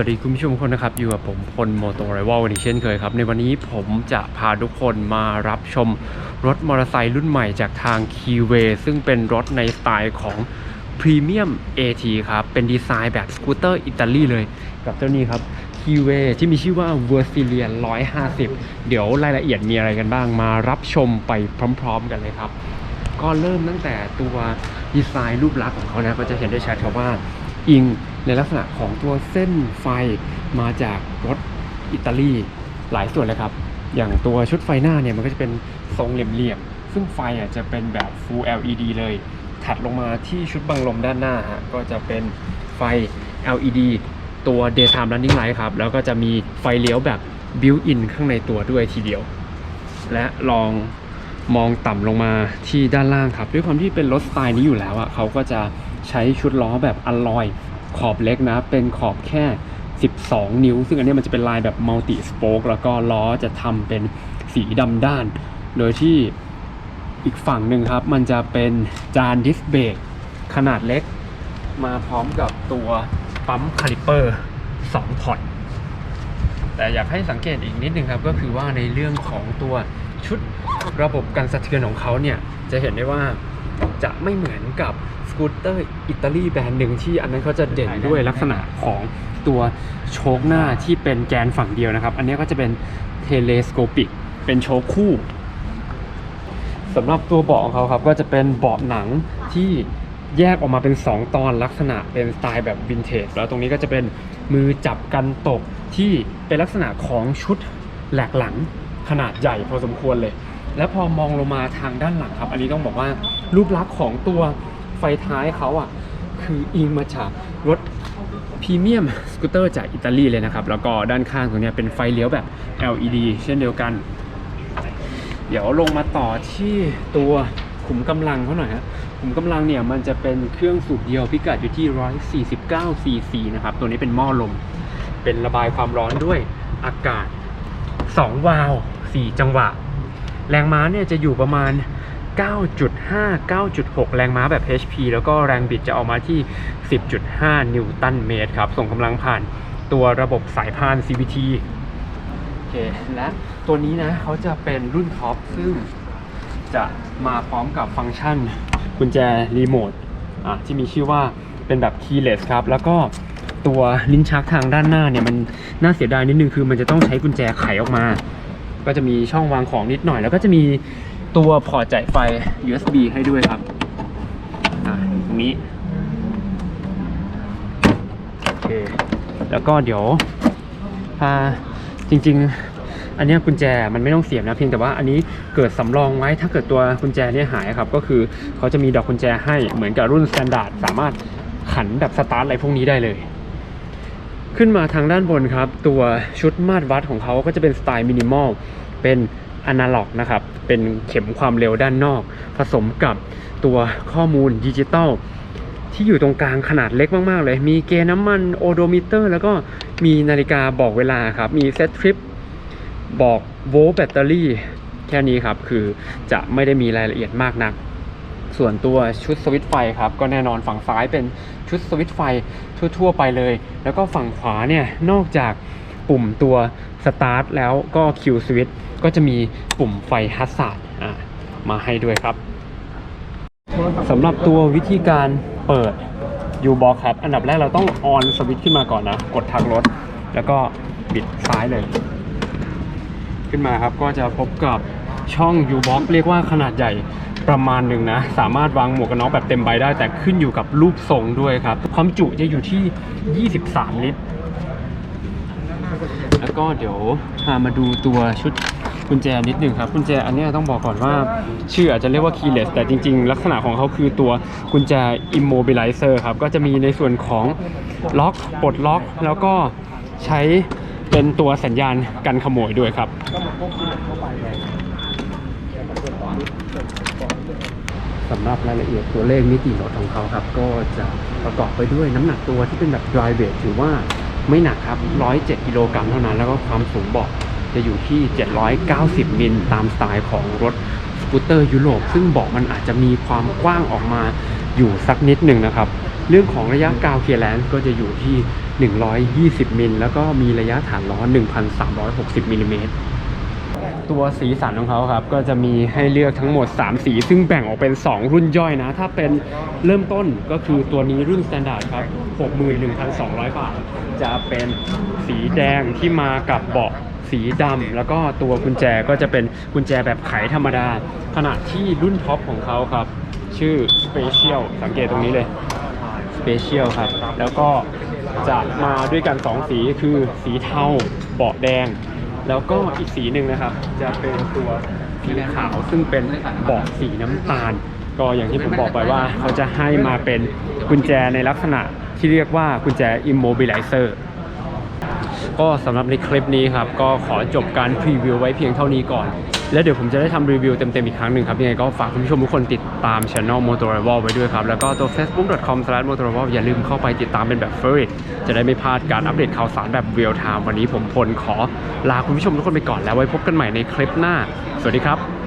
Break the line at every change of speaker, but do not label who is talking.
วัสดีคุณผู้ชมทุกคนนะครับ อยู่กับผมพลโมโตไรวอลวันนี้เช่นเคยครับ ในวันนี้ผมจะพาทุกคนมารับชมรถมอเตอร์ไซค์รุ่นใหม่จากทาง k e y w a y ซึ่งเป็นรถในสไตล์ของ Premium AT ครับ เป็นดีไซน์แบบสกูตเตอร์อิตาลีเลย กับเจ้านี้ครับ k e y w a y ที่มีชื่อว่า v e r s i l i a 150 เดี๋ยวรายละเอียดมีอะไรกันบ้างมารับชมไปพร้อม ๆ กันเลยครับ ก็เริ่มตั้งแต่ตัวดีไซน์รูปลักษณ์ของเขานะก็จะเห็นได้ชัดครับว่า อิงในลักษณะของตัวเส้นไฟมาจากรถอิตาลีหลายส่วนเลยครับ อย่างตัวชุดไฟหน้าเนี่ยมันก็จะเป็นทรงเหลี่ยมๆ ซึ่งไฟอะจะเป็นแบบ Full LED เลย ถัดลงมาที่ชุดบังลมด้านหน้าฮะก็จะเป็นไฟ LED ตัว Daytime Running Light ครับ แล้วก็จะมีไฟเลี้ยวแบบ Built-in ข้างในตัวด้วยทีเดียว และลองมองต่ำลงมาที่ด้านล่างครับ ด้วยความที่เป็นรถสไตล์นี้อยู่แล้วอะเขาก็จะ ใช้ชุดล้อแบบอลลอยขอบเล็กนะ เป็นขอบแค่ 12 นิ้ว ซึ่งอันนี้มันจะเป็นลายแบบมัลติสโป๊กแล้วก็ล้อจะทำเป็นสีดำด้าน โดยที่อีกฝั่งหนึ่งครับ มันจะเป็นจานดิสเบรกขนาดเล็ก มาพร้อมกับตัวปั๊มคาลิเปอร์2พอร์ตแต่อยากให้สังเกตอีกนิดนึงครับ ก็คือว่าในเรื่องของตัวชุดระบบการสะเทือนของเขาเนี่ย จะเห็นได้ว่า จะไม่เหมือนกับสกูตเตอร์อิตาลีแบรนด์หนึ่งที่อันนั้นเขาจะเด่นด้วยลักษณะของตัวโชคหน้าที่เป็นแกนฝั่งเดียวนะครับ อันนี้ก็จะเป็นเทเลสโคปิกเป็นโชคคู่สำหรับตัวเบาะของเขาครับก็จะเป็นเบาะหนังที่แยกออกมาเป็น 2 ตอนลักษณะเป็นสไตล์แบบวินเทจแล้วตรงนี้ก็จะเป็นมือจับกันตกที่เป็นลักษณะของชุดแหลกหลังขนาดใหญ่พอสมควรเลย แล้วพอมองลงมาทางด้านหลังครับ อันนี้ต้องบอกว่า รูปลักษณ์ของตัวไฟท้ายเขาอะคืออิงมาจากรถพรีเมียมสกูตเตอร์จากอิตาลีเลยนะครับ แล้วก็ด้านข้างตรงนี้เป็นไฟเลี้ยวแบบ LED เช่นเดียวกัน เดี๋ยวลงมาต่อที่ตัวขุมกำลังเขาหน่อยฮะขุมกำลังเนี่ยมันจะเป็นเครื่องสูบเดียวพิกัดอยู่ที่ 149 cc นะครับ ตัวนี้เป็นหม้อลม เป็นระบายความร้อนด้วยอากาศ 2 วาล์ว4จังหวะ แรงม้าเนี่ยจะอยู่ประมาณ 9.5 9.6 แรงม้าแบบ HP แล้วก็แรงบิดจะออกมาที่ 10.5 นิวตันเมตรครับ ส่งกำลังผ่านตัวระบบสายพาน CVT โอเค และตัวนี้นะเขาจะเป็นรุ่นท็อป ซึ่งจะมาพร้อมกับฟังก์ชันกุญแจรีโมทอะที่มีชื่อว่าเป็นแบบ keyless ครับ แล้วก็ตัวลิ้นชักทางด้านหน้าเนี่ย มันน่าเสียดายนิดนึงคือมันจะต้องใช้กุญแจไขออกมา ก็จะมีช่องวางของนิดหน่อย แล้วก็จะมี ตัวพอร์ตจ่ายไฟ USB ให้ด้วยครับอ่าตรงนี้โอเคแล้วก็เดี๋ยวพาจริง ๆ อันนี้กุญแจมันไม่ต้องเสียบนะเพียงแต่ว่าอันนี้เกิดสำรองไว้ถ้าเกิดตัวกุญแจเนี่ยหายครับ ก็คือเขาจะมีดอกกุญแจให้เหมือนกับรุ่นสแตนดาร์ดสามารถขันแบบสตาร์ทอะไรพวกนี้ได้เลย ขึ้นมาทางด้านบนครับ ตัวชุดมาตรวัดของเขาก็จะเป็นสไตล์มินิมอลเป็น อนาล็อกนะครับ เป็นเข็มความเร็วด้านนอก ผสมกับตัวข้อมูลดิจิตอลที่อยู่ตรงกลางขนาดเล็กมาก ๆ เลย มีเกน้ำมันโอโดมิเตอร์ แล้วก็มีนาฬิกาบอกเวลาครับ มีเซตทริปบอกโวลต์แบตเตอรี่ แค่นี้ครับ คือจะไม่ได้มีรายละเอียดมากนัก ส่วนตัวชุดสวิตไฟครับ ก็แน่นอนฝั่งซ้ายเป็นชุดสวิตไฟทั่ว ๆ ไปเลย แล้วก็ฝั่งขวาเนี่ย นอกจากปุ่มตัวสตาร์ทแล้วก็คิวสวิตช์ ก็จะมีปุ่มไฟฮัสซาร์ดมาให้ด้วยครับสำหรับตัววิธีการเปิดยูบอกครับ อันดับแรกเราต้องออนสวิตช์ขึ้นมาก่อนนะ กดทักรถ แล้วก็บิดซ้ายเลย ขึ้นมาครับก็จะพบกับช่อง U-Box เรียกว่าขนาดใหญ่ประมาณหนึ่งนะ สามารถวางหมวกกันน็อกแบบเต็มใบได้ แต่ขึ้นอยู่กับรูปทรงด้วยครับ ความจุจะอยู่ที่ 23 ลิตร แล้วก็เดี๋ยวพามาดูตัวชุด กุญแจนิดหนึ่งครับกุญแจอันนี้ต้องบอกก่อนว่า ชื่ออาจจะเรียกว่า keyless แต่จริง ๆ ลักษณะของเขาคือตัวกุญแจ immobilizer ครับก็จะมีในส่วนของล็อกปลดล็อก แล้วก็ใช้เป็นตัวสัญญาณกันขโมยด้วยครับสำหรับรายละเอียดตัวเลขมิติรถของเขาครับ ก็จะประกอบไปด้วยน้ำหนักตัวที่เป็นแบบ dry weight ถือว่าไม่หนักครับ 107 กิโลกรัมเท่านั้น แล้วก็ความสูงเบาะ จะอยู่ที่ 790 มิลตามสไตล์ของรถสกูตเตอร์ยุโรป ซึ่งเบาะมันอาจจะมีความกว้างออกมาอยู่สักนิดหนึ่งนะครับ เรื่องของระยะกาวเคียร์แลนซ์ก็จะอยู่ที่ 120 มิลแล้วก็มีระยะฐานล้อ 1,360 มิลลิเมตรตัวสีสันของเขาครับ ก็จะมีให้เลือกทั้งหมด 3 สี ซึ่งแบ่งออกเป็น 2 รุ่นย่อยนะ ถ้าเป็นเริ่มต้นก็คือตัวนี้รุ่น s t ต n d า r d ครับ 61,200 บาท จะเป็นสีแดงที่มากับเบาะ สีดำแล้วก็ตัวกุญแจก็จะเป็นกุญแจแบบไขธรรมดา ขณะที่รุ่นท็อปของเขาครับ ชื่อ Special สังเกตตรงนี้เลย Special ครับ แล้วก็จะมาด้วยกัน 2 สีคือสีเทาเบาะแดง แล้วก็อีกสีหนึ่งนะครับ จะเป็นตัวสีขาวซึ่งเป็นเบาะสีน้ำตาล ก็อย่างที่ผมบอกไปว่าเขาจะให้มาเป็นกุญแจในลักษณะที่เรียกว่ากุญแจ immobilizer ก็สำหรับในคลิปนี้ครับ ก็ขอจบการพรีวิวไว้เพียงเท่านี้ก่อน แล้วเดี๋ยวผมจะได้ทำรีวิวเต็มๆอีกครั้งหนึ่งครับ ยังไงก็ฝากคุณผู้ชมทุกคนติดตามช anel m o t o r i v a l ไว้ด้วยครับ แล้วก็ตัว facebook.com/motorival อย่าลืมเข้าไปติดตามเป็นแบบ favorite จะได้ไม่พลาดการอัปเดตข่าวสารแบบ real time วันนี้ผมพลขอลาคุณผู้ชมทุกคนไปก่อนแล้วไว้พบกันใหม่ในคลิปหน้า สวัสดีครับ